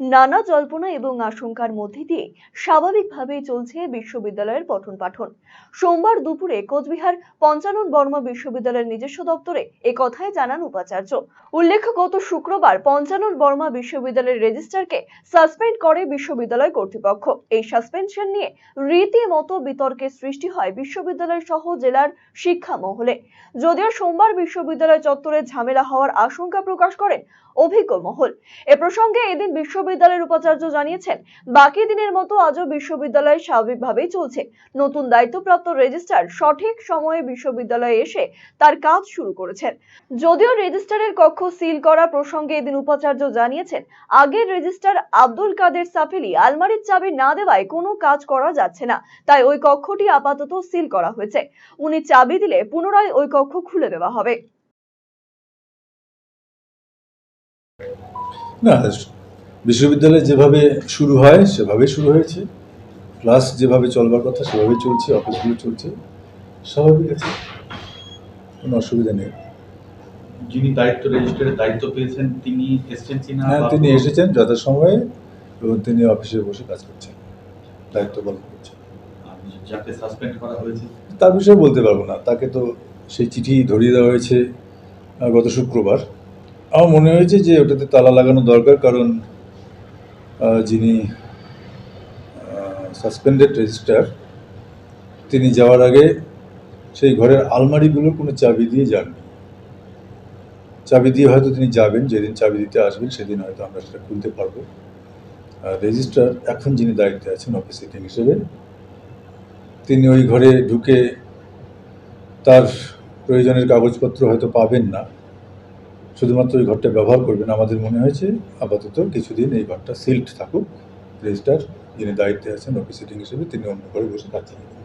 নানা জল্পনা এবং আশঙ্কার মধ্যে দিয়ে স্বাভাবিকভাবেই চলছে বিশ্ববিদ্যালয়ের পঠন পাঠন। সোমবার দুপুরে কোচবিহার পঞ্চানন বর্মা বিশ্ববিদ্যালয়ের নিজস্ব দপ্তরে এ জানান উপাচার্য। উল্লেখ্য, গত শুক্রবার পঞ্চানন বর্মা বিশ্ববিদ্যালয়ের রেজিস্ট্রারকে সাসপেন্ড করে বিশ্ববিদ্যালয় কর্তৃপক্ষ। এই সাসপেনশন নিয়ে রীতিমতো বিতর্কের সৃষ্টি হয় বিশ্ববিদ্যালয় সহ জেলার শিক্ষা মহলে। যদিও সোমবার বিশ্ববিদ্যালয় চত্বরে ঝামেলা হওয়ার আশঙ্কা প্রকাশ করেন অভিজ্ঞ মহল। এ প্রসঙ্গে এদিন বিশ্ববিদ্যালয়ের উপাচার্য জানিয়েছেন, বাকি দিনের মতো আজও বিশ্ববিদ্যালয় স্বাভাবিকভাবেই চলছে। নতুন দায়িত্বপ্রাপ্ত রেজিস্ট্রার সঠিক সময়ে বিশ্ববিদ্যালয়ে এসে তার কাজ শুরু করেছেন। যদিও রেজিস্ট্রারের কক্ষ সিল করা প্রসঙ্গে এদিন উপাচার্য জানিয়েছেন, আগের রেজিস্ট্রার আব্দুল কাদের সাফেলি আলমারির চাবি না দেওয়ায় কোনো কাজ করা যাচ্ছে না, তাই ওই কক্ষটি আপাতত সিল করা হয়েছে। উনি চাবি দিলে পুনরায় ওই কক্ষ খুলে দেওয়া হবে। না বিশ্ববিদ্যালয় যেভাবে শুরু হয় সেভাবে শুরু হয়েছে। ক্লাস যেভাবে চলবার কথা সেভাবেই চলছে অফিসগুলো চলছে স্বাভাবিক আছে। কোনো অসুবিধা নেই। যিনি দায়িত্ব রেজিস্টারের দায়িত্ব পেয়েছেন তিনি এসছেন কিনা হ্যাঁ তিনি এসেছেন যথাসময়ে এবং তিনি অফিসে বসে কাজ করছেন দায়িত্ব পালন করছেন। যাকে সাসপেন্ড করা হয়েছে? তার বিষয়ে বলতে পারব না। তাকে তো সেই চিঠি ধরিয়ে দেওয়া হয়েছে গত শুক্রবার। আমার মনে হয়েছে যে ওটাতে তালা লাগানো দরকার কারণ যিনি সাসপেন্ডেড রেজিস্টার তিনি যাওয়ার আগে সেই ঘরের আলমারিগুলো কোনো চাবি দিয়ে যাননি। চাবি দিয়ে হয়তো তিনি যাবেন, যেদিন চাবি দিতে আসবেন সেদিন হয়তো আমরা সেটা খুলতে পারব। রেজিস্ট্রার এখন যিনি দায়িত্বে আছেন অফিস সিটিং হিসেবে, তিনি ওই ঘরে ঢুকে তার প্রয়োজনের কাগজপত্র হয়তো পাবেন না। শুধুমাত্র ওই ঘরটা ব্যবহার করবেন আমাদের মনে হয়েছে আপাতত কিছুদিন এই ঘরটা সিল্ড থাকুক। রেজিস্টার যিনি দায়িত্বে আছেন অফিস সিটিং হিসেবে তিনি অন্য ঘরে বসে চালাবেন